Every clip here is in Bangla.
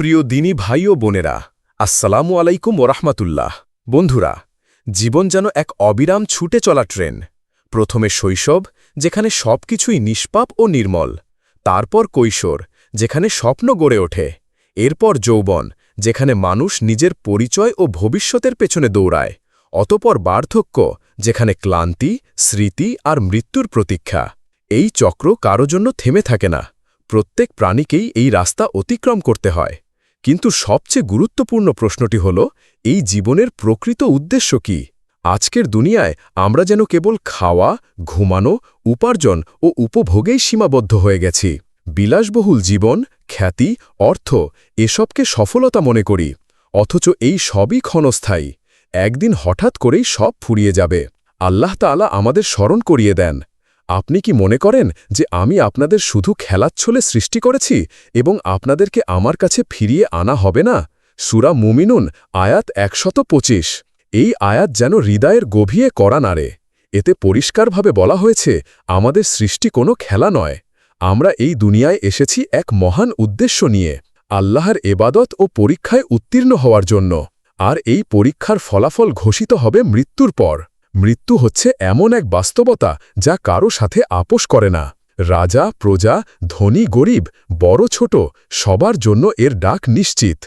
প্রিয় দিনী ভাই ও বোনেরা, আসসালামু আলাইকুম ওরহমাতুল্লাহ বন্ধুরা, জীবন যেন এক অবিরাম ছুটে চলা ট্রেন। প্রথমে শৈশব, যেখানে সবকিছুই নিষ্পাপ ও নির্মল। তারপর কৈশোর, যেখানে স্বপ্ন গড়ে ওঠে। এরপর যৌবন, যেখানে মানুষ নিজের পরিচয় ও ভবিষ্যতের পেছনে দৌড়ায়। অতপর বার্ধক্য, যেখানে ক্লান্তি, স্মৃতি আর মৃত্যুর প্রতীক্ষা। এই চক্র কারও জন্য থেমে থাকে না। প্রত্যেক প্রাণীকেই এই রাস্তা অতিক্রম করতে হয়। কিন্তু সবচেয়ে গুরুত্বপূর্ণ প্রশ্নটি হল, এই জীবনের প্রকৃত উদ্দেশ্য কি? আজকের দুনিয়ায় আমরা যেন কেবল খাওয়া, ঘুমানো, উপার্জন ও উপভোগেই সীমাবদ্ধ হয়ে গেছি। বিলাসবহুল জীবন, খ্যাতি, অর্থ এসবকে সফলতা মনে করি। অথচ এই সবই ক্ষণস্থায়ী। একদিন হঠাৎ করেই সব ফুরিয়ে যাবে। আল্লাহ তাআলা আমাদের স্মরণ করিয়ে দেন। আপনি কি মনে করেন যে আমি আপনাদের শুধু খেলাচ্ছলে সৃষ্টি করেছি এবং আপনাদেরকে আমার কাছে ফিরিয়ে আনা হবে না? সুরা মুমিনুন, আয়াত একশত পঁচিশ। এই আয়াত যেন হৃদয়ের গভীরে করা নাড়ে। এতে পরিষ্কারভাবে বলা হয়েছে, আমাদের সৃষ্টি কোনো খেলা নয়। আমরা এই দুনিয়ায় এসেছি এক মহান উদ্দেশ্য নিয়ে, আল্লাহর এবাদত ও পরীক্ষায় উত্তীর্ণ হওয়ার জন্য। আর এই পরীক্ষার ফলাফল ঘোষিত হবে মৃত্যুর পর। মৃত্যু হচ্ছে এমন এক বাস্তবতা যা কারও সাথে আপোষ করে না। রাজা, প্রজা, ধনী, গরিব, বড়, ছোট, সবার জন্য এর ডাক নিশ্চিত।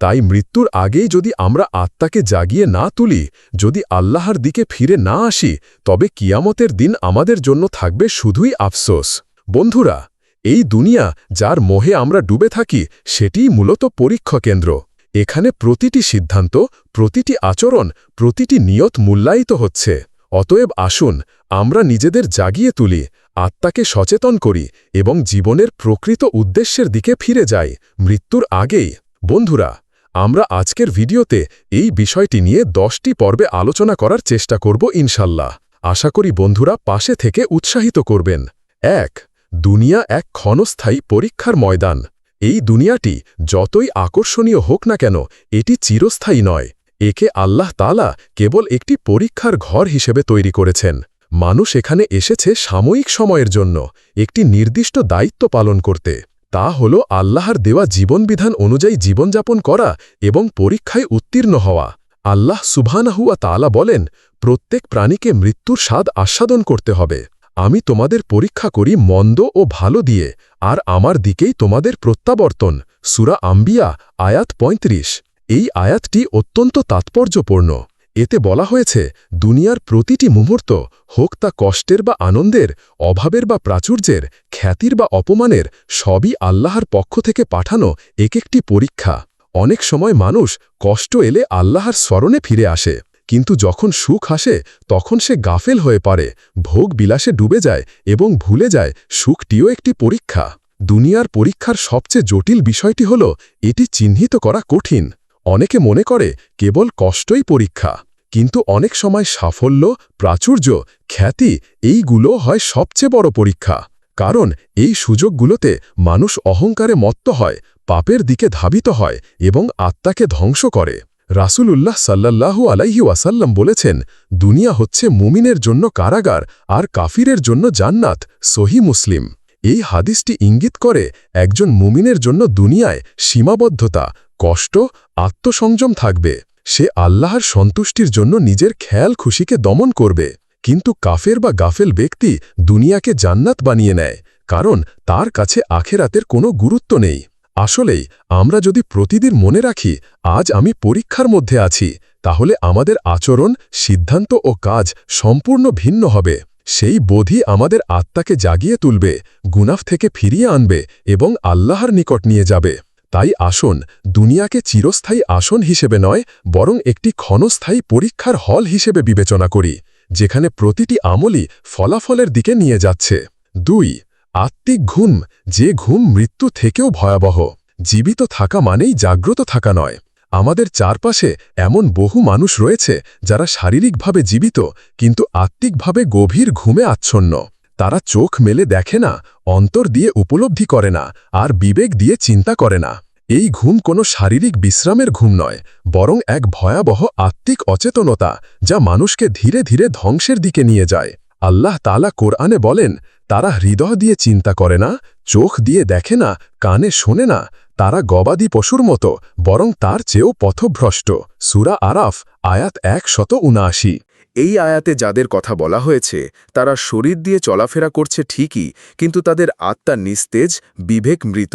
তাই মৃত্যুর আগেই যদি আমরা আত্মাকে জাগিয়ে না তুলি, যদি আল্লাহর দিকে ফিরে না আসি, তবে কিয়ামতের দিন আমাদের জন্য থাকবে শুধুই আফসোস। বন্ধুরা, এই দুনিয়া যার মোহে আমরা ডুবে থাকি, সেটিই মূলত পরীক্ষা কেন্দ্র। এখানে প্রতিটি সিদ্ধান্ত, প্রতিটি আচরণ, প্রতিটি নিয়ত মূল্যায়িত হচ্ছে। অতএব আসুন, আমরা নিজেদের জাগিয়ে তুলি, আত্মাকে সচেতন করি এবং জীবনের প্রকৃত উদ্দেশ্যের দিকে ফিরে যাই। মৃত্যুর আগেই, বন্ধুরা, আমরা আজকের ভিডিওতে এই বিষয়টি নিয়ে দশটি পর্বে আলোচনা করার চেষ্টা করব ইনশাল্লাহ। আশা করি বন্ধুরা পাশে থেকে উৎসাহিত করবেন। এক, দুনিয়া এক ক্ষণস্থায়ী পরীক্ষার ময়দান। এই দুনিয়াটি যতই আকর্ষণীয় হোক না কেন, এটি চিরস্থায়ী নয়। একে আল্লাহ তালা কেবল একটি পরীক্ষার ঘর হিসেবে তৈরি করেছেন। মানুষ এখানে এসেছে সাময়িক সময়ের জন্য, একটি নির্দিষ্ট দায়িত্ব পালন করতে। তা হল আল্লাহর দেওয়া জীবনবিধান অনুযায়ী জীবনযাপন করা এবং পরীক্ষায় উত্তীর্ণ হওয়া। আল্লাহ সুবহানাহুয়া তালা বলেন, প্রত্যেক প্রাণীকে মৃত্যুর স্বাদ আস্বাদন করতে হবে। আমি তোমাদের পরীক্ষা করি মন্দ ও ভালো দিয়ে, আর আমার দিকেই তোমাদের প্রত্যাবর্তন। সুরা আম্বিয়া, আয়াত ৩৫ এই আয়াতটি অত্যন্ত তাৎপর্যপূর্ণ। এতে বলা হয়েছে, দুনিয়ার প্রতিটি মুহূর্ত, হোক তা কষ্টের বা আনন্দের, অভাবের বা প্রাচুর্যের, খ্যাতির বা অপমানের, সবই আল্লাহর পক্ষ থেকে পাঠানো এক একটি পরীক্ষা। অনেক সময় মানুষ কষ্ট এলে আল্লাহর স্মরণে ফিরে আসে। কিন্তু যখন সুখ আসে, তখন সে গাফেল হয়ে পারে ভোগ বিলাসে ডুবে যায় এবং ভুলে যায়, সুখটিও একটি পরীক্ষা। দুনিয়ার পরীক্ষার সবচেয়ে জটিল বিষয়টি হল, এটি চিহ্নিত করা কঠিন। অনেকে মনে করে, কেবল কষ্টই পরীক্ষা। কিন্তু অনেক সময় সাফল্য, প্রাচুর্য, খ্যাতি, এইগুলো হয় সবচেয়ে বড় পরীক্ষা। কারণ, এই সুযোগগুলোতে মানুষ অহংকারে মত্ত হয়, পাপের দিকে ধাবিত হয় এবং আত্মাকে ধ্বংস করে। রাসূলুল্লাহ সাল্লাল্লাহু আলাইহি ওয়াসাল্লাম বলেছেন, দুনিয়া হচ্ছে মুমিনের জন্য কারাগার আর কাফিরের জন্য জান্নাত, সহি মুসলিম। এই হাদিসটি ইঙ্গিত করে একজন মুমিনের জন্য দুনিয়ায় সীমাবদ্ধতা, কষ্ট, আত্মসংযম থাকবে। সে আল্লাহর সন্তুষ্টির জন্য নিজের খেয়াল খুশিকে দমন করবে। কিন্তু কাফের বা গাফেল ব্যক্তি দুনিয়াকে জান্নাত বানিয়ে নেয়, কারণ তার কাছে আখেরাতের কোনো গুরুত্ব নেই। আসলেই, আমরা যদি প্রতিদিন মনে রাখি, আজ আমি পরীক্ষার মধ্যে আছি, তাহলে আমাদের আচরণ, সিদ্ধান্ত ও কাজ সম্পূর্ণ ভিন্ন হবে। সেই বোধই আমাদের আত্মাকে জাগিয়ে তুলবে গুনাফ থেকে ফিরিয়ে আনবে এবং আল্লাহর নিকট নিয়ে যাবে। তাই আসন, দুনিয়াকে চিরস্থায়ী আসন হিসেবে নয়, বরং একটি ক্ষণস্থায়ী পরীক্ষার হল হিসেবে বিবেচনা করি, যেখানে প্রতিটি আমলই ফলাফলের দিকে নিয়ে যাচ্ছে। দুই আত্মিক ঘুম, যে ঘুম মৃত্যু থেকেও ভয়াবহ। জীবিত থাকা মানেই জাগ্রত থাকা নয়। আমাদের চারপাশে এমন বহু মানুষ রয়েছে যারা শারীরিকভাবে জীবিত, কিন্তু আত্মিকভাবে গভীর ঘুমে আচ্ছন্ন। তারা চোখ মেলে দেখে না, অন্তর দিয়ে উপলব্ধি করে না, আর বিবেক দিয়ে চিন্তা করে না। এই ঘুম কোনো শারীরিক বিশ্রামের ঘুম নয়, বরং এক ভয়াবহ আত্মিক অচেতনতা, যা মানুষকে ধীরে ধীরে ধ্বংসের দিকে নিয়ে যায়। আল্লাহ তালা কোরআনে বলেন তারা হৃদয় দিয়ে চিন্তা করে না, চোখ দিয়ে দেখে না, কানে শোনে না। তারা গবাদি পশুর মতো, বরং তার চেয়েও পথভ্রষ্ট। সুরা আরাফ, আয়াত এক শত উনআশি। এই আয়াতে যাদের কথা বলা হয়েছে, তারা শরীর দিয়ে চলাফেরা করছে ঠিকই, কিন্তু তাদের আত্মা নিস্তেজ, বিবেক মৃত।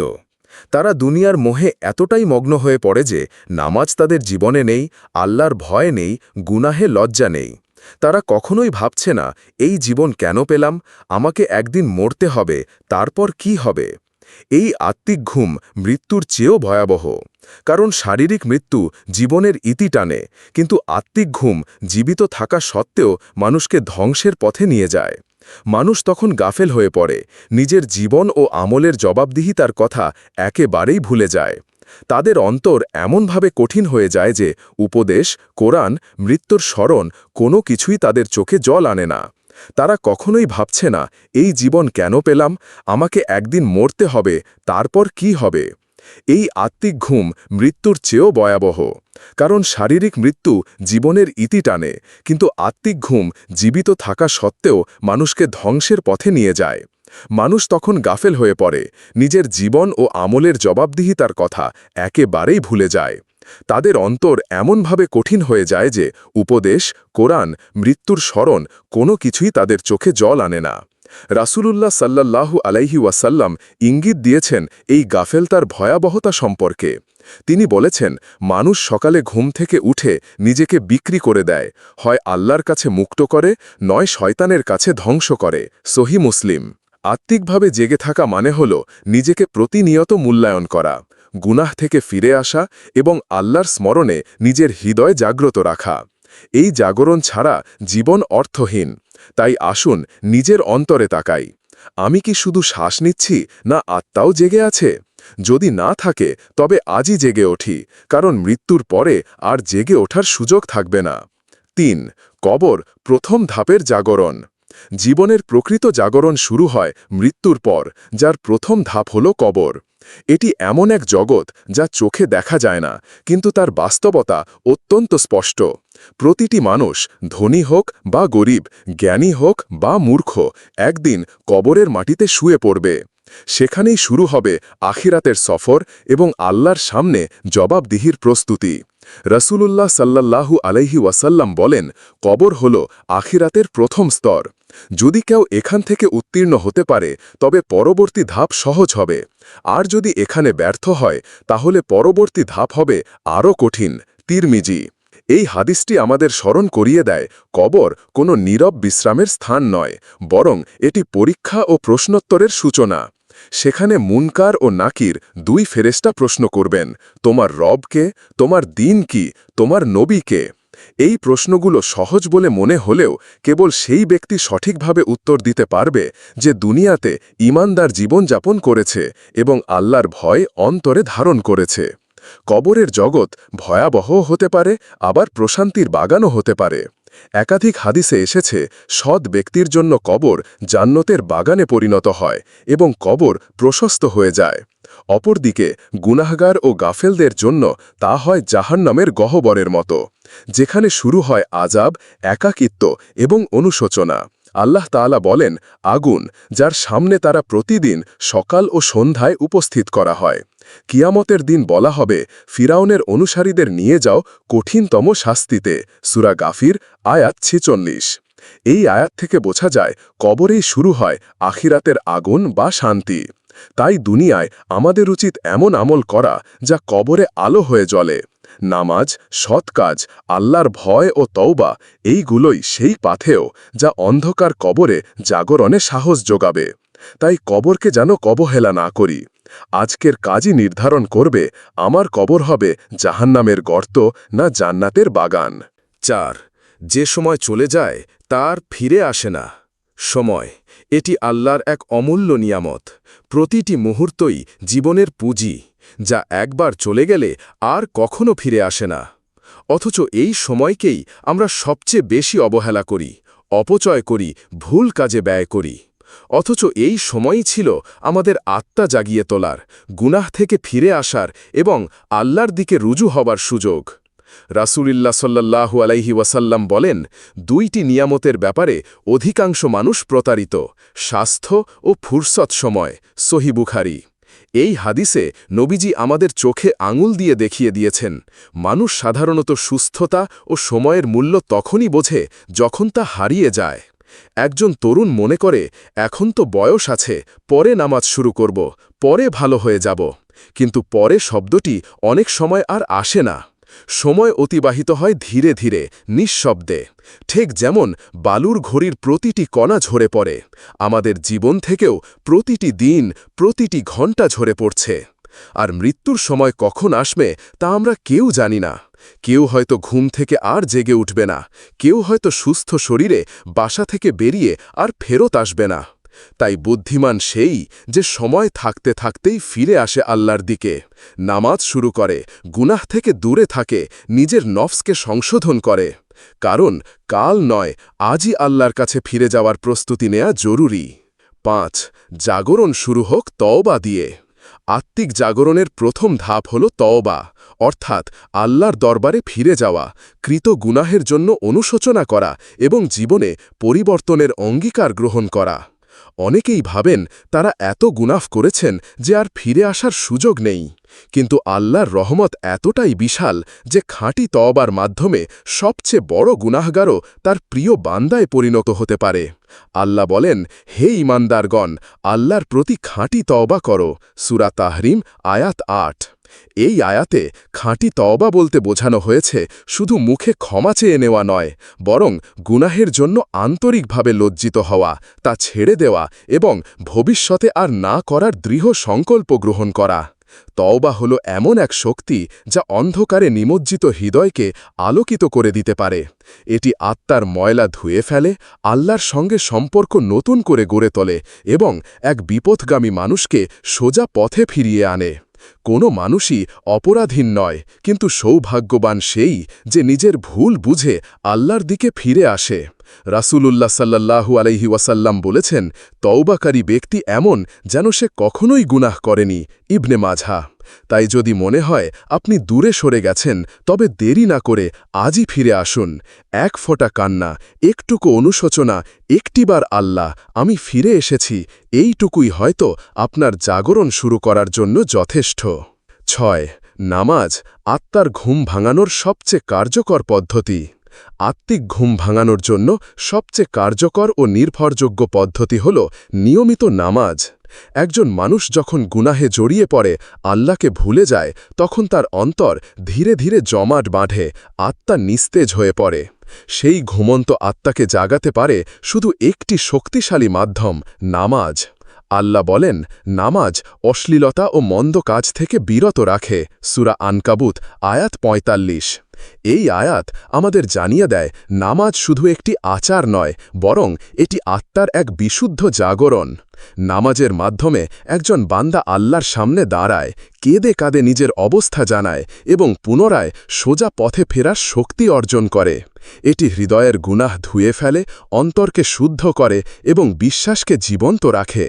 তারা দুনিয়ার মোহে এতটাই মগ্ন হয়ে পড়ে যে, নামাজ তাদের জীবনে নেই, আল্লাহর ভয় নেই, গুনাহে লজ্জা নেই। তারা কখনোই ভাবছে না, এই জীবন কেন পেলাম? আমাকে একদিন মরতে হবে, তারপর কি হবে? এই আত্মিক ঘুম মৃত্যুর চেয়েও ভয়াবহ। কারণ শারীরিক মৃত্যু জীবনের ইতি টানে, কিন্তু আত্মিক ঘুম জীবিত থাকা সত্ত্বেও মানুষকে ধ্বংসের পথে নিয়ে যায়। মানুষ তখন গাফেল হয়ে পড়ে, নিজের জীবন ও আমলের জবাবদিহিতার কথা একেবারেই ভুলে যায়। তাদের অন্তর এমনভাবে কঠিন হয়ে যায় যে উপদেশ, কোরআন, মৃত্যুর স্মরণ কোনো কিছুই তাদের চোখে জল আনে না। তারা কখনোই ভাবছে না, এই জীবন কেন পেলাম? আমাকে একদিন মরতে হবে, তারপর কি হবে? এই আত্মিক ঘুম মৃত্যুর চেয়েও ভয়াবহ। কারণ শারীরিক মৃত্যু জীবনের ইতি টানে, কিন্তু আত্মিক ঘুম জীবিত থাকা সত্ত্বেও মানুষকে ধ্বংসের পথে নিয়ে যায়। মানুষ তখন গাফেল হয়ে পড়ে। নিজের জীবন ও আমলের জবাবদিহিতার কথা একেবারেই ভুলে যায়। তাদের অন্তর এমনভাবে কঠিন হয়ে যায় যে উপদেশ, কোরআন, মৃত্যুর স্মরণ কোনো কিছুই তাদের চোখে জল আনে না। রাসূলুল্লাহ সাল্লাল্লাহু আলাইহি ওয়াসাল্লাম ইঙ্গিত দিয়েছেন এই গাফেলতার ভয়াবহতা সম্পর্কে। তিনি বলেছেন, মানুষ সকালে ঘুম থেকে উঠে নিজেকে বিক্রি করে দেয়। হয় আল্লাহর কাছে মুক্ত করে, নয় শয়তানের কাছে ধ্বংস করে। সহি মুসলিম। আত্মিকভাবে জেগে থাকা মানে হল নিজেকে প্রতিনিয়ত মূল্যায়ন করা, গুনাহ থেকে ফিরে আসা এবং আল্লাহর স্মরণে নিজের হৃদয় জাগ্রত রাখা। এই জাগরণ ছাড়া জীবন অর্থহীন, তাই আসুন নিজের অন্তরে তাকাই। আমি কি শুধু শ্বাস নিচ্ছি না আত্মাও জেগে আছে? যদি না থাকে, তবে আজই জেগে ওঠি, কারণ মৃত্যুর পরে আর জেগে ওঠার সুযোগ থাকবে না। তিন, কবর প্রথম ধাপের জাগরণ। জীবনের প্রকৃত জাগরণ শুরু হয় মৃত্যুর পর, যার প্রথম ধাপ হল কবর। এটি এমন এক জগৎ যা চোখে দেখা যায় না, কিন্তু তার বাস্তবতা অত্যন্ত স্পষ্ট। প্রতিটি মানুষ, ধনী হোক বা গরিব, জ্ঞানী হোক বা মূর্খ, একদিন কবরের মাটিতে শুয়ে পড়বে। সেখানেই শুরু হবে আখিরাতের সফর এবং আল্লাহর সামনে জবাবদিহির প্রস্তুতি। রসুলুল্লাহ সাল্লাল্লাহু আলাইহি ওয়াসাল্লাম বলেন, কবর হল আখিরাতের প্রথম স্তর। যদি কেউ এখান থেকে উত্তীর্ণ হতে পারে, তবে পরবর্তী ধাপ সহজ হবে। আর যদি এখানে ব্যর্থ হয়, তাহলে পরবর্তী ধাপ হবে আরও কঠিন। তিরমিজি। এই হাদিসটি আমাদের স্মরণ করিয়ে দেয়, কবর কোনো নীরব বিশ্রামের স্থান নয়, বরং এটি পরীক্ষা ও প্রশ্নোত্তরের সূচনা। সেখানে মুনকার ও নাকির দুই ফেরেস্টা প্রশ্ন করবেন, তোমার রবকে তোমার দিন কি? তোমার নবীকে এই প্রশ্নগুলো সহজ বলে মনে হলেও কেবল সেই ব্যক্তি সঠিকভাবে উত্তর দিতে পারবে যে দুনিয়াতে ইমানদার জীবনযাপন করেছে এবং আল্লাহর ভয় অন্তরে ধারণ করেছে। কবরের জগৎ ভয়াবহ হতে পারে, আবার প্রশান্তির বাগানও হতে পারে। একাধিক হাদিসে এসেছে, সৎ ব্যক্তির জন্য কবর জান্নতের বাগানে পরিণত হয় এবং কবর প্রশস্ত হয়ে যায়। অপরদিকে গুনাহগার ও গাফেলদের জন্য তা হয় জাহান্নামের গহবরের মতো, যেখানে শুরু হয় আজাব একাকিত্ব এবং অনুশোচনা। আল্লাহ তাআলা বলেন, আগুন, যার সামনে তারা প্রতিদিন সকাল ও সন্ধ্যায় উপস্থিত করা হয়। কিয়ামতের দিন বলা হবে, ফিরাউনের অনুসারীদের নিয়ে যাও কঠিনতম শাস্তিতে। সুরা গাফির, আয়াত ছেচল্লিশ। এই আয়াত থেকে বোঝা যায়, কবরেই শুরু হয় আখিরাতের আগুন বা শান্তি। তাই দুনিয়ায় আমাদের উচিত এমন আমল করা যা কবরে আলো হয়ে জ্বলে। নামাজ, সৎ কাজ, আল্লাহর ভয় ও তওবা, এইগুলোই সেই পাথেও যা অন্ধকার কবরে জাগরণে সাহস যোগাবে। তাই কবরকে যেন কবহেলা না করি। আজকের কাজই নির্ধারণ করবে আমার কবর হবে জাহান্নামের গর্ত না জান্নাতের বাগান। চার, যে সময় চলে যায় তার ফিরে আসে না। সময় এটি আল্লাহর এক অমূল্য নিয়ামত। প্রতিটি মুহূর্তই জীবনের পুঁজি, যা একবার চলে গেলে আর কখনো ফিরে আসে না। অথচ এই সময়কেই আমরা সবচেয়ে বেশি অবহেলা করি, অপচয় করি, ভুল কাজে ব্যয় করি। অথচ এই সময়ই ছিল আমাদের আত্মা জাগিয়ে তোলার, গুনাহ থেকে ফিরে আসার এবং আল্লাহর দিকে রুজু হবার সুযোগ। রাসূলুল্লাহ সাল্লাল্লাহু আলাইহি ওয়াসাল্লাম বলেন, দুইটি নিয়ামতের ব্যাপারে অধিকাংশ মানুষ প্রতারিত। স্বাস্থ্য ও ফুরসত সময়, সহি বুখারি। এই হাদিসে নবীজি আমাদের চোখে আঙুল দিয়ে দেখিয়ে দিয়েছেন, মানুষ সাধারণত সুস্থতা ও সময়ের মূল্য তখনই বোঝে যখন তা হারিয়ে যায়। একজন তরুণ মনে করে, এখন তো বয়স আছে, পরে নামাজ শুরু করব, পরে ভালো হয়ে যাব। কিন্তু পরে শব্দটি অনেক সময় আর আসে না। সময় অতিবাহিত হয় ধীরে ধীরে, নিঃশব্দে। ঠিক যেমন বালুর ঘড়ির প্রতিটি কণা ঝরে পড়ে, আমাদের জীবন থেকেও প্রতিটি দিন, প্রতিটি ঘণ্টা ঝরে পড়ছে। আর মৃত্যুর সময় কখন আসবে, তা আমরা কেউ জানি না। কেউ হয়তো ঘুম থেকে আর জেগে উঠবে না, কেউ হয়তো সুস্থ শরীরে, বাসা থেকে বেরিয়ে আর ফেরত আসবে না। তাই বুদ্ধিমান সেই যে সময় থাকতে থাকতেই ফিরে আসে আল্লাহর দিকে, নামাজ শুরু করে, গুনাহ থেকে দূরে থাকে, নিজের নফসকে সংশোধন করে। কারণ কাল নয়, আজই আল্লাহর কাছে ফিরে যাওয়ার প্রস্তুতি নেয়া জরুরি। পাঁচ, জাগরণ শুরু হোক তওবা দিয়ে। আত্মিক জাগরণের প্রথম ধাপ হল তওবা, অর্থাৎ আল্লাহর দরবারে ফিরে যাওয়া, কৃত গুনাহের জন্য অনুশোচনা করা এবং জীবনে পরিবর্তনের অঙ্গীকার গ্রহণ করা। অনেকেই ভাবেন তারা এত গুনাফ করেছেন যে আর ফিরে আসার সুযোগ নেই। কিন্তু আল্লাহর রহমত এতটাই বিশাল যে খাঁটি তওবার মাধ্যমে সবচেয়ে বড় গুনাহগারও তার প্রিয় বান্দায় পরিণত হতে পারে। আল্লাহ বলেন, হে ইমানদারগণ আল্লাহর প্রতি খাঁটি তওবা করো। সুরা তাহরিম, আয়াত আট। এই আয়াতে খাঁটি তওবা বলতে বোঝানো হয়েছে, শুধু মুখে ক্ষমা চেয়ে নেওয়া নয়, বরং গুনাহের জন্য আন্তরিকভাবে লজ্জিত হওয়া, তা ছেড়ে দেওয়া এবং ভবিষ্যতে আর না করার দৃঢ় সংকল্প গ্রহণ করা। তওবা হল এমন এক শক্তি যা অন্ধকারে নিমজ্জিত হৃদয়কে আলোকিত করে দিতে পারে। এটি আত্মার ময়লা ধুয়ে ফেলে, আল্লাহর সঙ্গে সম্পর্ক নতুন করে গড়ে তোলে এবং এক বিপথগামী মানুষকে সোজা পথে ফিরিয়ে আনে। কোনো মানুষই অপরাধীন নয়, কিন্তু সৌভাগ্যবান সেই যে নিজের ভুল বুঝে আল্লাহর দিকে ফিরে আসে। রাসূলুল্লাহ সাল্লাল্লাহু আলাইহি ওয়াসাল্লাম বলেছেন, তওবাকারী ব্যক্তি এমন যেন সে কখনোই গুনাহ করেনি। ইবনে মাঝা তাই যদি মনে হয় আপনি দূরে সরে গেছেন, তবে দেরি না করে আজই ফিরে আসুন। এক ফোঁটা কান্না, একটুকু অনুশোচনা একটিবার আল্লাহ, আমি ফিরে এসেছি। এইটুকুই হয়তো আপনার জাগরণ শুরু করার জন্য যথেষ্ট। ছয়, নামাজ আত্মার ঘুম ভাঙানোর সবচেয়ে কার্যকর পদ্ধতি। আত্মিক ঘুম ভাঙানোর জন্য সবচেয়ে কার্যকর ও নির্ভরযোগ্য পদ্ধতি হল নিয়মিত নামাজ। একজন মানুষ যখন গুনাহে জড়িয়ে পড়ে, আল্লাহকে ভুলে যায়, তখন তার অন্তর ধীরে ধীরে জমাট বাঁধে, আত্মা নিস্তেজ হয়ে পড়ে। সেই ঘুমন্ত আত্মাকে জাগাতে পারে শুধু একটি শক্তিশালী মাধ্যম, নামাজ। আল্লাহ বলেন, নামাজ অশ্লীলতা ও মন্দ কাজ থেকে বিরত রাখে, সুরা আনকাবুত, আয়াত পঁয়তাল্লিশ। এই আয়াত আমাদের জানিয়ে দেয়, নামাজ শুধু একটি আচার নয়, বরং এটি আত্মার এক বিশুদ্ধ জাগরণ। নামাজের মাধ্যমে একজন বান্দা আল্লাহর সামনে দাঁড়ায়, কেঁদে কাঁদে নিজের অবস্থা জানায় এবং পুনরায় সোজা পথে ফেরার শক্তি অর্জন করে। এটি হৃদয়ের গুনাহ ধুয়ে ফেলে, অন্তরকে শুদ্ধ করে এবং বিশ্বাসকে জীবন্ত রাখে।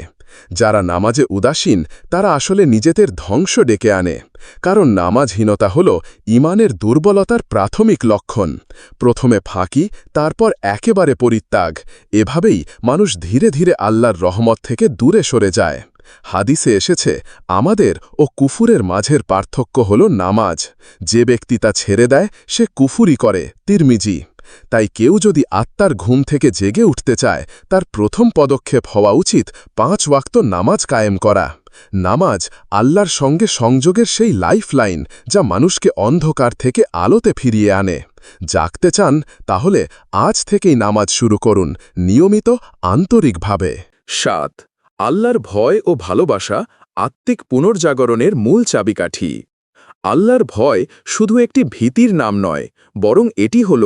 যারা নামাজে উদাসীন, তারা আসলে নিজেদের ধ্বংস ডেকে আনে। কারণ নামাজহীনতা হল ইমানের দুর্বলতার প্রাথমিক লক্ষণ। প্রথমে ফাঁকি, তারপর একেবারে পরিত্যাগ। এভাবেই মানুষ ধীরে ধীরে আল্লাহর রহমত থেকে দূরে সরে যায়। হাদিসে এসেছে, আমাদের ও কুফুরের মাঝের পার্থক্য হল নামাজ। যে ব্যক্তি তা ছেড়ে দেয়, সে কুফুরি করে। তিরমিজি তাই কেউ যদি আত্মার ঘুম থেকে জেগে উঠতে চায়, তার প্রথম পদক্ষেপ হওয়া উচিত পাঁচ ওয়াক্ত নামাজ কায়েম করা। নামাজ আল্লাহর সঙ্গে সংযোগের সেই লাইফ লাইন যা মানুষকে অন্ধকার থেকে আলোতে ফিরিয়ে আনে। জাগতে চান, তাহলে আজ থেকেই নামাজ শুরু করুন, নিয়মিত, আন্তরিকভাবে। সাত, আল্লাহর ভয় ও ভালোবাসা আত্মিক পুনর্জাগরণের মূল চাবিকাঠি। আল্লাহর ভয় শুধু একটি ভীতির নাম নয়, বরং এটি হল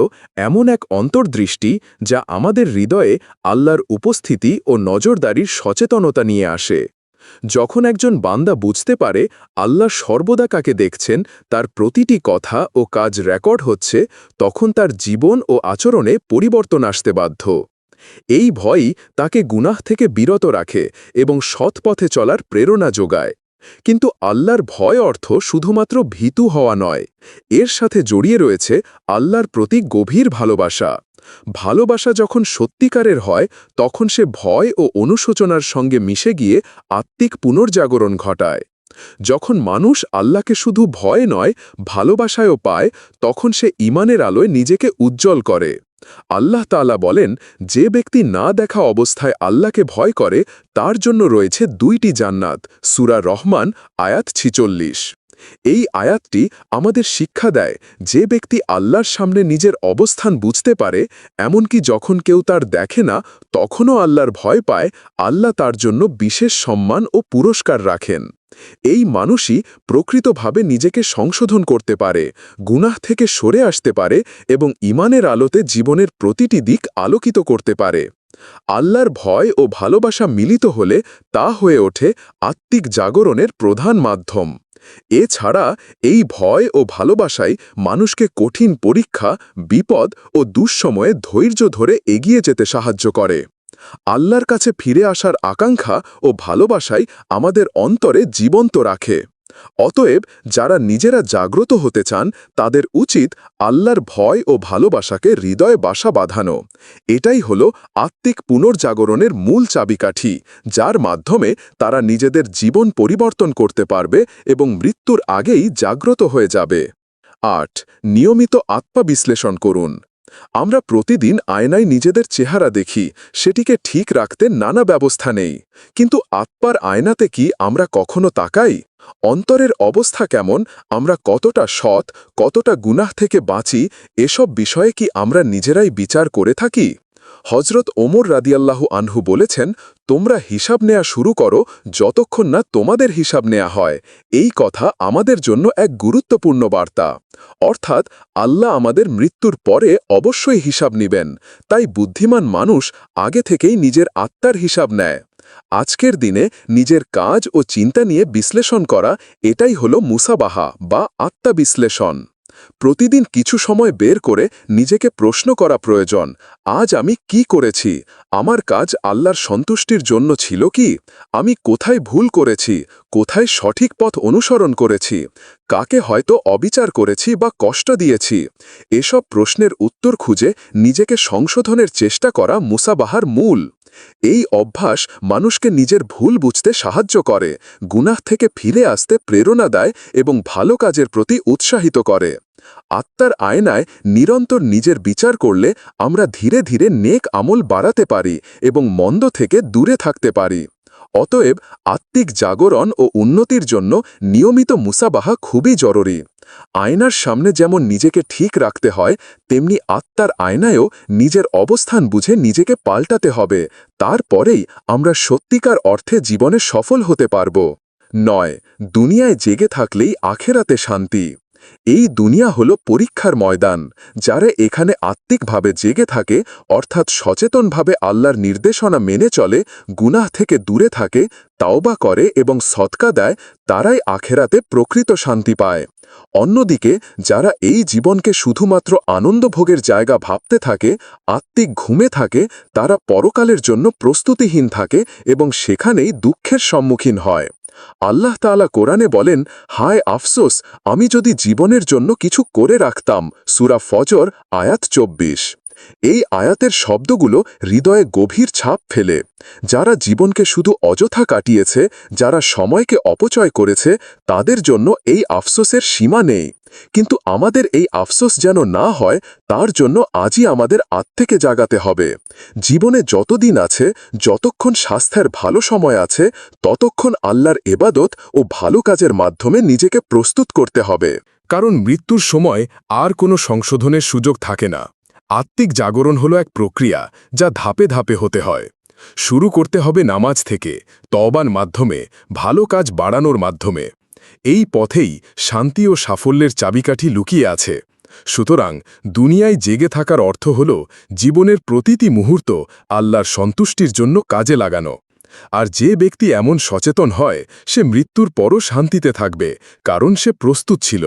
এমন এক অন্তর্দৃষ্টি যা আমাদের হৃদয়ে আল্লাহর উপস্থিতি ও নজরদারির সচেতনতা নিয়ে আসে। যখন একজন বান্দা বুঝতে পারে আল্লাহ সর্বদা কাকে দেখছেন, তার প্রতিটি কথা ও কাজ রেকর্ড হচ্ছে, তখন তার জীবন ও আচরণে পরিবর্তন আসতে বাধ্য। এই ভয়ই তাকে গুনাহ থেকে বিরত রাখে এবং সৎ পথে চলার প্রেরণা যোগায়। কিন্তু আল্লাহর ভয় অর্থ শুধুমাত্র ভীতু হওয়া নয়। এর সাথে জড়িয়ে রয়েছে আল্লাহর প্রতি গভীর ভালোবাসা। ভালোবাসা যখন সত্যিকারের হয়, তখন সে ভয় ও অনুশোচনার সঙ্গে মিশে গিয়ে আত্মিক পুনর্জাগরণ ঘটায়। যখন মানুষ আল্লাহকে শুধু ভয় নয়, ভালোবাসায়ও পায়, তখন সে ইমানের আলোয় নিজেকে উজ্জ্বল করে। আল্লাহ তাআলা বলেন, যে ব্যক্তি না দেখা অবস্থায় আল্লাহকে ভয় করে, তার জন্য রয়েছে দুইটি জান্নাত, সুরা রহমান, আয়াত ছিচল্লিশ। এই আয়াতটি আমাদের শিক্ষা দেয়, যে ব্যক্তি আল্লাহর সামনে নিজের অবস্থান বুঝতে পারে, এমনকি যখন কেউ তার দেখে না, তখনও আল্লাহর ভয় পায়, আল্লাহ তার জন্য বিশেষ সম্মান ও পুরস্কার রাখেন। এই মানুষই প্রকৃতভাবে নিজেকে সংশোধন করতে পারে, গুনাহ থেকে সরে আসতে পারে এবং ইমানের আলোতে জীবনের প্রতিটি দিক আলোকিত করতে পারে। আল্লাহর ভয় ও ভালোবাসা মিলিত হলে তা হয়ে ওঠে আত্মিক জাগরণের প্রধান মাধ্যম। এছাড়া এই ভয় ও ভালোবাসাই মানুষকে কঠিন পরীক্ষা, বিপদ ও দুঃসময়ে ধৈর্য ধরে এগিয়ে যেতে সাহায্য করে। আল্লাহর কাছে ফিরে আসার আকাঙ্ক্ষা ও ভালোবাসাই আমাদের অন্তরে জীবন্ত রাখে। অতএব যারা নিজেরা জাগ্রত হতে চান, তাদের উচিত আল্লাহর ভয় ও ভালোবাসাকে হৃদয়ে বাসা বাঁধানো। এটাই হল আত্মিক পুনর্জাগরণের মূল চাবিকাঠি, যার মাধ্যমে তারা নিজেদের জীবন পরিবর্তন করতে পারবে এবং মৃত্যুর আগেই জাগ্রত হয়ে যাবে। আট, নিয়মিত আত্মা বিশ্লেষণ করুন। আমরা প্রতিদিন আয়নায় নিজেদের চেহারা দেখি, সেটিকে ঠিক রাখতে নানা ব্যবস্থা নেই। কিন্তু আত্মার আয়নাতে কি আমরা কখনো তাকাই? অন্তরের অবস্থা কেমন? আমরা কতটা সৎ, কতটা গুনাহ থেকে বাঁচি? এসব বিষয়ে কি আমরা নিজেরাই বিচার করে থাকি? হজরত ওমর রাদিয়াল্লাহু আনহু বলেছেন, তোমরা হিসাব নেয়া শুরু করো যতক্ষণ না তোমাদের হিসাব নেয়া হয়। এই কথা আমাদের জন্য এক গুরুত্বপূর্ণ বার্তা। অর্থাৎ আল্লাহ আমাদের মৃত্যুর পরে অবশ্যই হিসাব নিবেন। তাই বুদ্ধিমান মানুষ আগে থেকেই নিজের আত্মার হিসাব নেয়। আজকের দিনে নিজের কাজ ও চিন্তা নিয়ে বিশ্লেষণ করা এটাই হল মুসাবাহা বা আত্মা বিশ্লেষণ। প্রতিদিন কিছু সময় বের করে নিজেকে প্রশ্ন করা প্রয়োজন, আজ আমি কি করেছি? আমার কাজ আল্লাহর সন্তুষ্টির জন্য ছিল কি? আমি কোথায় ভুল করেছি? কোথায় সঠিক পথ অনুসরণ করেছি? কাকে হয়তো অবিচার করেছি বা কষ্ট দিয়েছি? এসব প্রশ্নের উত্তর খুঁজে নিজেকে সংশোধনের চেষ্টা করা মুসাবাহার মূল। এই অভ্যাস মানুষকে নিজের ভুল বুঝতে সাহায্য করে, গুনাহ থেকে ফিরে আসতে প্রেরণা দেয় এবং ভালো কাজের প্রতি উৎসাহিত করে। আত্মার আয়নায় নিরন্তর নিজের বিচার করলে আমরা ধীরে ধীরে নেক আমল বাড়াতে পারি এবং মন্দ থেকে দূরে থাকতে পারি। অতএব আত্মিক জাগরণ ও উন্নতির জন্য নিয়মিত মুসাবাহা খুবই জরুরি। আয়নার সামনে যেমন নিজেকে ঠিক রাখতে হয়, তেমনি আত্মার আয়নায়ও নিজের অবস্থান বুঝে নিজেকে পাল্টাতে হবে। তারপরেই আমরা সত্যিকার অর্থে জীবনে সফল হতে পারব। নয়, দুনিয়ায় জেগে থাকলেই আখেরাতে শান্তি। এই দুনিয়া হল পরীক্ষার ময়দান, যারা এখানে আত্মিকভাবে জেগে থাকে, অর্থাৎ সচেতনভাবে আল্লাহর নির্দেশনা মেনে চলে, গুনাহ থেকে দূরে থাকে, তাওবা করে এবং সৎকা দেয়, তারাই আখেরাতে প্রকৃত শান্তি পায়। অন্যদিকে, যারা এই জীবনকে শুধুমাত্র আনন্দভোগের জায়গা ভাবতে থাকে, আত্মিক ঘুমে থাকে, তারা পরকালের জন্য প্রস্তুতিহীন থাকে এবং সেখানেই দুঃখের সম্মুখীন হয়। আল্লাহ তালা কোরআনে বলেন, হায় আফসোস, আমি যদি জীবনের জন্য কিছু করে রাখতাম, সুরা ফজর, আয়াত চব্বিশ। এই আয়াতের শব্দগুলো হৃদয়ে গভীর ছাপ ফেলে। যারা জীবনকে শুধু অযথা কাটিয়েছে, যারা সময়কে অপচয় করেছে, তাদের জন্য এই আফসোসের সীমা নেই। কিন্তু আমাদের এই আফসোস যেন না হয়, তার জন্য আজই আমাদের আত্মেকে জাগাতে হবে। জীবনে যতদিন আছে, যতক্ষণ স্বাস্থ্যের ভালো সময় আছে, ততক্ষণ আল্লাহর এবাদত ও ভালো কাজের মাধ্যমে নিজেকে প্রস্তুত করতে হবে। কারণ মৃত্যুর সময় আর কোনো সংশোধনের সুযোগ থাকে না। আত্মিক জাগরণ হলো এক প্রক্রিয়া, যা ধাপে ধাপে হতে হয়। শুরু করতে হবে নামাজ থেকে তবান মাধ্যমে, ভালো কাজ বাড়ানোর মাধ্যমে। এই পথেই শান্তি ও সাফল্যের চাবিকাঠি লুকিয়ে আছে। সুতরাং দুনিয়ায় জেগে থাকার অর্থ হল জীবনের প্রতিটি মুহূর্ত আল্লাহর সন্তুষ্টির জন্য কাজে লাগানো। আর যে ব্যক্তি এমন সচেতন হয়, সে মৃত্যুর পরও শান্তিতে থাকবে, কারণ সে প্রস্তুত ছিল।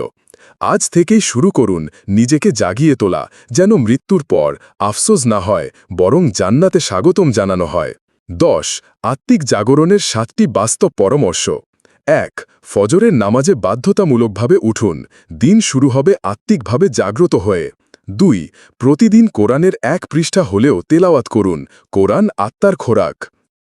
আজ থেকেই শুরু করুন নিজেকে জাগিয়ে তোলা, যেন মৃত্যুর পর আফসোস না হয়, বরং জান্নাতে স্বাগতম জানানো হয়। দশ, আত্মিক জাগরণের সাতটি বাস্তব পরামর্শ। এক ফজরের নামাজে বাধ্যতামূলকভাবে উঠুন। দিন শুরু হবে আত্মিকভাবে জাগ্রত হয়ে। দুই, প্রতিদিন কোরআনের এক পৃষ্ঠা হলেও তেলাওয়াত করুন। কোরআন আত্মার খোরাক।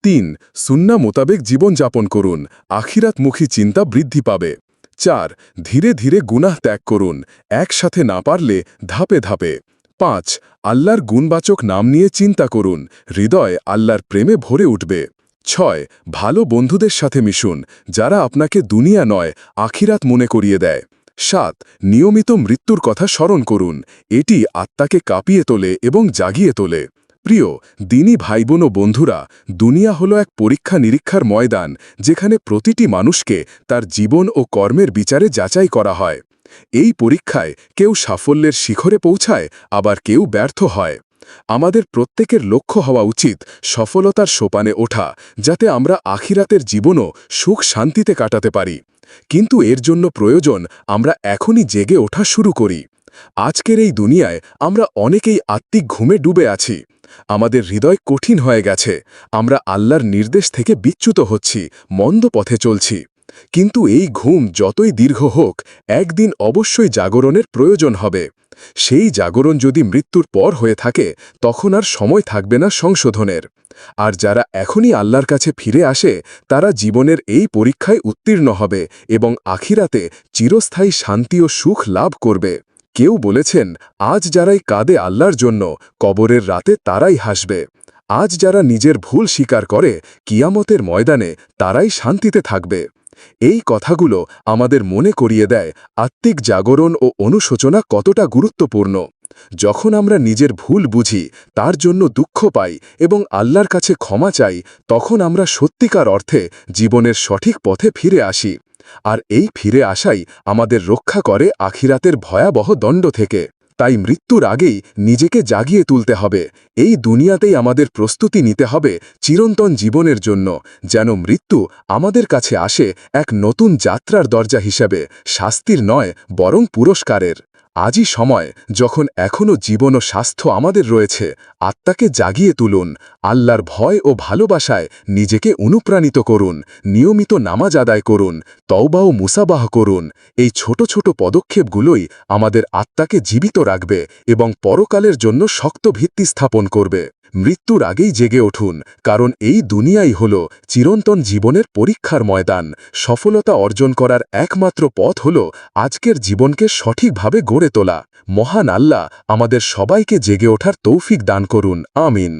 তিন, সুন্না মোতাবেক জীবনযাপন করুন। আখিরাতমুখী চিন্তা বৃদ্ধি পাবে। চার, ধীরে ধীরে গুনাহ ত্যাগ করুন। একসাথে না পারলে ধাপে ধাপে। পাঁচ, আল্লাহর গুণবাচক নাম নিয়ে চিন্তা করুন। হৃদয় আল্লাহর প্রেমে ভরে উঠবে। ছয়, ভালো বন্ধুদের সাথে মিশুন, যারা আপনাকে দুনিয়া নয়, আখিরাত মনে করিয়ে দেয়। সাত, নিয়মিত মৃত্যুর কথা স্মরণ করুন, এটি আত্মাকে কাঁপিয়ে তোলে এবং জাগিয়ে তোলে। প্রিয়, দিনী ভাইবোন ও বন্ধুরা, দুনিয়া হল এক পরীক্ষা নিরীক্ষার ময়দান, যেখানে প্রতিটি মানুষকে তার জীবন ও কর্মের বিচারে যাচাই করা হয়। এই পরীক্ষায় কেউ সাফল্যের শিখরে পৌঁছায়, আবার কেউ ব্যর্থ হয়। আমাদের প্রত্যেকের লক্ষ্য হওয়া উচিত সফলতার সোপানে ওঠা, যাতে আমরা আখিরাতের জীবনও সুখ শান্তিতে কাটাতে পারি। কিন্তু এর জন্য প্রয়োজন আমরা এখনই জেগে ওঠা শুরু করি। আজকের এই দুনিয়ায় আমরা অনেকেই আত্মিক ঘুমে ডুবে আছি। আমাদের হৃদয় কঠিন হয়ে গেছে। আমরা আল্লাহর নির্দেশ থেকে বিচ্যুত হচ্ছি, মন্দ পথে চলছি। কিন্তু এই ঘুম যতই দীর্ঘ হোক, একদিন অবশ্যই জাগরণের প্রয়োজন হবে। সেই জাগরণ যদি মৃত্যুর পর হয়ে থাকে, তখন আর সময় থাকবে না সংশোধনের। আর যারা এখনই আল্লাহর কাছে ফিরে আসে, তারা জীবনের এই পরীক্ষায় উত্তীর্ণ হবে এবং আখিরাতে চিরস্থায়ী শান্তি ও সুখ লাভ করবে। কেউ বলেছেন, আজ যারাই কাঁদে আল্লাহর জন্য, কবরের রাতে তারাই হাসবে। আজ যারা নিজের ভুল স্বীকার করে, কিয়ামতের ময়দানে তারাই শান্তিতে থাকবে। এই কথাগুলো আমাদের মনে করিয়ে দেয় আত্মিক জাগরণ ও অনুশোচনা কতটা গুরুত্বপূর্ণ। যখন আমরা নিজের ভুল বুঝি, তার জন্য দুঃখ পাই এবং আল্লাহর কাছে ক্ষমা চাই, তখন আমরা সত্যিকার অর্থে জীবনের সঠিক পথে ফিরে আসি। আর এই ফিরে আসাই আমাদের রক্ষা করে আখিরাতের ভয়াবহ দণ্ড থেকে। তাই মৃত্যুর আগেই নিজেকে জাগিয়ে তুলতে হবে। এই দুনিয়াতেই আমাদের প্রস্তুতি নিতে হবে চিরন্তন জীবনের জন্য, যেন মৃত্যু আমাদের কাছে আসে এক নতুন যাত্রার দরজা হিসেবে, শাস্তির নয়, বরং পুরস্কারের। আজই সময়, যখন এখনও জীবন ও স্বাস্থ্য আমাদের রয়েছে, আত্মাকে জাগিয়ে তুলুন, আল্লাহর ভয় ও ভালোবাসায় নিজেকে অনুপ্রাণিত করুন, নিয়মিত নামাজ আদায় করুন, তওবা ও মুসাবাহ করুন। এই ছোট ছোট পদক্ষেপগুলোই আমাদের আত্মাকে জীবিত রাখবে এবং পরকালের জন্য শক্ত ভিত্তি স্থাপন করবে। মৃত্যুর আগেই জেগে উঠুন, কারণ এই দুনিয়াই হল চিরন্তন জীবনের পরীক্ষার ময়দান। সফলতা অর্জন করার একমাত্র পথ হল আজকের জীবনকে সঠিকভাবে গড়ে তোলা। মহান আল্লাহ আমাদের সবাইকে জেগে ওঠার তৌফিক দান করুন। আমিন।